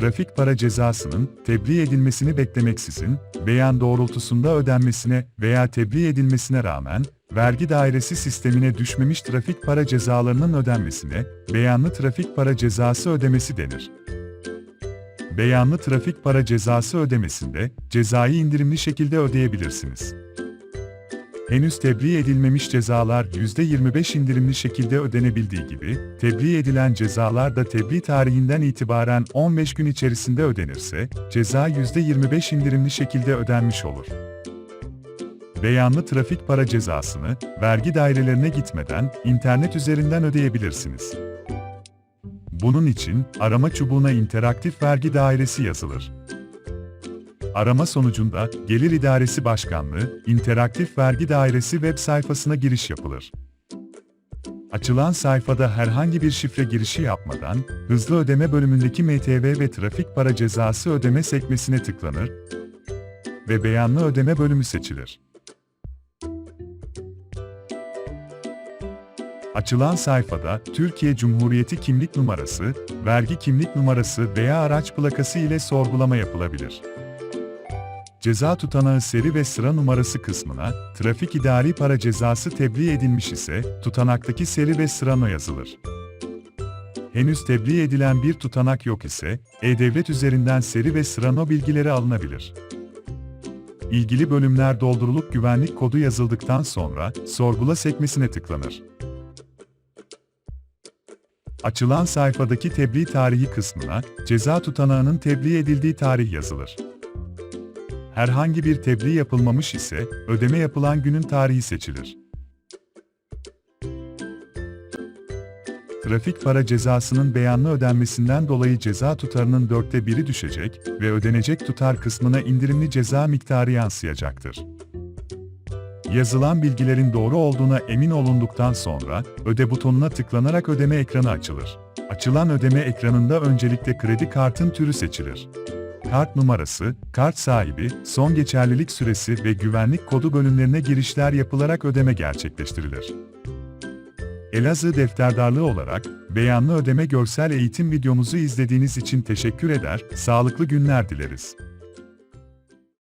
trafik para cezasının tebliğ edilmesini beklemeksizin, beyan doğrultusunda ödenmesine veya tebliğ edilmesine rağmen, vergi dairesi sistemine düşmemiş trafik para cezalarının ödenmesine, beyanlı trafik para cezası ödemesi denir. Beyanlı trafik para cezası ödemesinde, cezayı indirimli şekilde ödeyebilirsiniz. Henüz tebliğ edilmemiş cezalar %25 indirimli şekilde ödenebildiği gibi, tebliğ edilen cezalar da tebliğ tarihinden itibaren 15 gün içerisinde ödenirse, ceza %25 indirimli şekilde ödenmiş olur. Beyanlı trafik para cezasını, vergi dairelerine gitmeden, internet üzerinden ödeyebilirsiniz. Bunun için, arama çubuğuna interaktif vergi dairesi yazılır. Arama sonucunda Gelir İdaresi Başkanlığı, İnteraktif Vergi Dairesi web sayfasına giriş yapılır. Açılan sayfada herhangi bir şifre girişi yapmadan, hızlı ödeme bölümündeki MTV ve trafik para cezası ödeme sekmesine tıklanır ve beyanlı ödeme bölümü seçilir. Açılan sayfada Türkiye Cumhuriyeti kimlik numarası, vergi kimlik numarası veya araç plakası ile sorgulama yapılabilir. Ceza tutanağı seri ve sıra numarası kısmına, trafik idari para cezası tebliğ edilmiş ise, tutanaktaki seri ve sıra no yazılır. Henüz tebliğ edilen bir tutanak yok ise, E-Devlet üzerinden seri ve sıra no bilgileri alınabilir. İlgili bölümler doldurulup güvenlik kodu yazıldıktan sonra, sorgula sekmesine tıklanır. Açılan sayfadaki tebliğ tarihi kısmına, ceza tutanağının tebliğ edildiği tarih yazılır. Herhangi bir tebliğ yapılmamış ise, ödeme yapılan günün tarihi seçilir. Trafik para cezasının beyanlı ödenmesinden dolayı ceza tutarının dörtte biri düşecek ve ödenecek tutar kısmına indirimli ceza miktarı yansıyacaktır. Yazılan bilgilerin doğru olduğuna emin olunduktan sonra, öde butonuna tıklanarak ödeme ekranı açılır. Açılan ödeme ekranında öncelikle kredi kartın türü seçilir. Kart numarası, kart sahibi, son geçerlilik süresi ve güvenlik kodu bölümlerine girişler yapılarak ödeme gerçekleştirilir. Elazığ Defterdarlığı olarak, beyanlı ödeme görsel eğitim videomuzu izlediğiniz için teşekkür eder, sağlıklı günler dileriz.